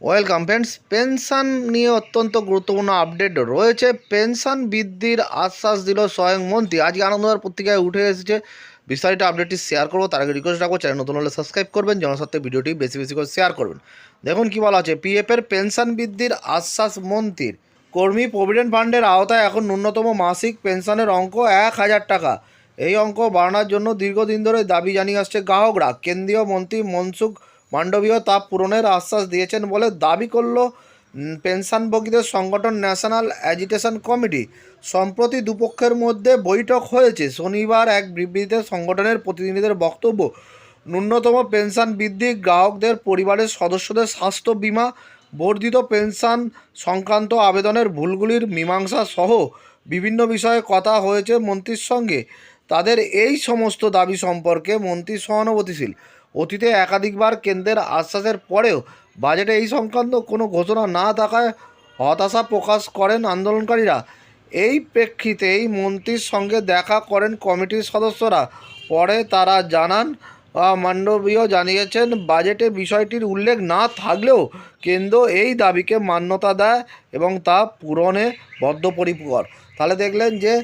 Welcome friends pension নিয়ে অত্যন্ত গুরুত্বপূর্ণ আপডেট রয়েছে। পেনশন বৃদ্ধির আশ্বাস দিল স্বয়ং মন্ত্রী। আজকে আনন্দবার পত্রিকায় উঠে এসেছে। বিস্তারিত আপডেটটি শেয়ার করব। তার আগে রিকোয়েস্ট রাখব চ্যানেল নতুন হলে সাবস্ক্রাইব করবেন। জনস্বার্থে ভিডিওটি বেশি বেশি করে শেয়ার করবেন। দেখুন কি বলা আছে। পিএফের পেনশন বৃদ্ধির আশ্বাস মন্ত্রীর। কর্মী প্রভিডেন্ট ফান্ডের আওতায় এখন ন্যূনতম মাসিক পেনশনের অঙ্ক এক হাজার টাকা। এই অঙ্ক বাড়ানোর জন্য দীর্ঘদিন ধরে দাবি জানিয়ে আসছে গ্রাহকরা। কেন্দ্রীয় মন্ত্রী মনসুখ মান্ডবীয় তা পূরণের আশ্বাস দিয়েছেন বলে দাবি করল পেনশনভোগীদের সংগঠন ন্যাশনাল অ্যাজিটেশন কমিটি। সম্প্রতি দুপক্ষের মধ্যে বৈঠক হয়েছে। শনিবার এক বিবৃতিতে সংগঠনের প্রতিনিধিদের বক্তব্য, ন্যূনতম পেনশন বৃদ্ধি, গ্রাহকদের পরিবারের সদস্যদের স্বাস্থ্য বীমা, বর্ধিত পেনশন সংক্রান্ত আবেদনের ভুলগুলির মীমাংসা সহ বিভিন্ন বিষয়ে কথা হয়েছে মন্ত্রীর সঙ্গে। তাদের এই সমস্ত দাবি সম্পর্কে মন্ত্রী সহানুভূতিশীল। অতীতে একাধিকবার কেন্দ্রের আশ্বাসের পরেও বাজেটে এই সংক্রান্ত কোনো ঘোষণা না থাকায় হতাশা প্রকাশ করেন আন্দোলনকারীরা। এই প্রেক্ষিতেই মন্ত্রীর সঙ্গে দেখা করেন কমিটির সদস্যরা। পরে তারা জানান মান্ডবীয় জানিয়েছেন, বাজেটে বিষয়টির উল্লেখ না থাকলেও কেন্দ্র এই দাবিকে মান্যতা দেয় এবং তা পূরণে বদ্ধপরিকর। তাহলে দেখলেন যে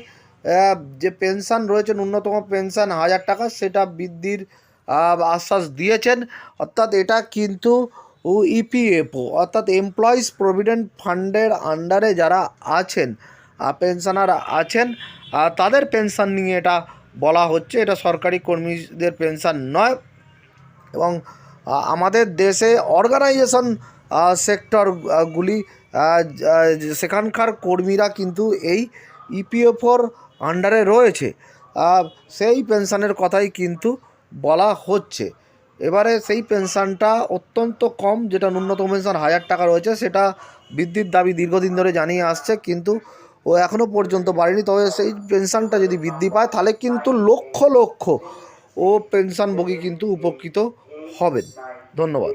যে পেনশন রয়েছে ন্যূনতম পেনশন হাজার টাকা, সেটা বৃদ্ধির আশ্বাস দিয়েছেন। অর্থাৎ এটা কিন্তু ইপিএফও অর্থাৎ এমপ্লয়িজ প্রভিডেন্ট ফান্ডের আন্ডারে যারা আছেন পেনশনার আছেন তাদের পেনশন নিয়ে এটা বলা হচ্ছে। এটা সরকারি কর্মীদের পেনশন নয় এবং আমাদের দেশে অর্গানাইজেশন সেক্টরগুলি সেখানকার কর্মীরা কিন্তু এই ইপিএফওর আন্ডারে রয়েছে। সেই পেনশানের কথাই কিন্তু বলা হচ্ছে। এবারে সেই পেনশনটা অত্যন্ত কম, যেটা ন্যূনতম পেনশন হাজার টাকা রয়েছে, সেটা বৃদ্ধির দাবি দীর্ঘদিন ধরে জানিয়ে আসছে, কিন্তু ও এখনও পর্যন্ত বাড়েনি। তবে সেই পেনশনটা যদি বৃদ্ধি পায়, তাহলে কিন্তু লক্ষ লক্ষ ও পেনশনভোগী কিন্তু উপকৃত হবেন। ধন্যবাদ।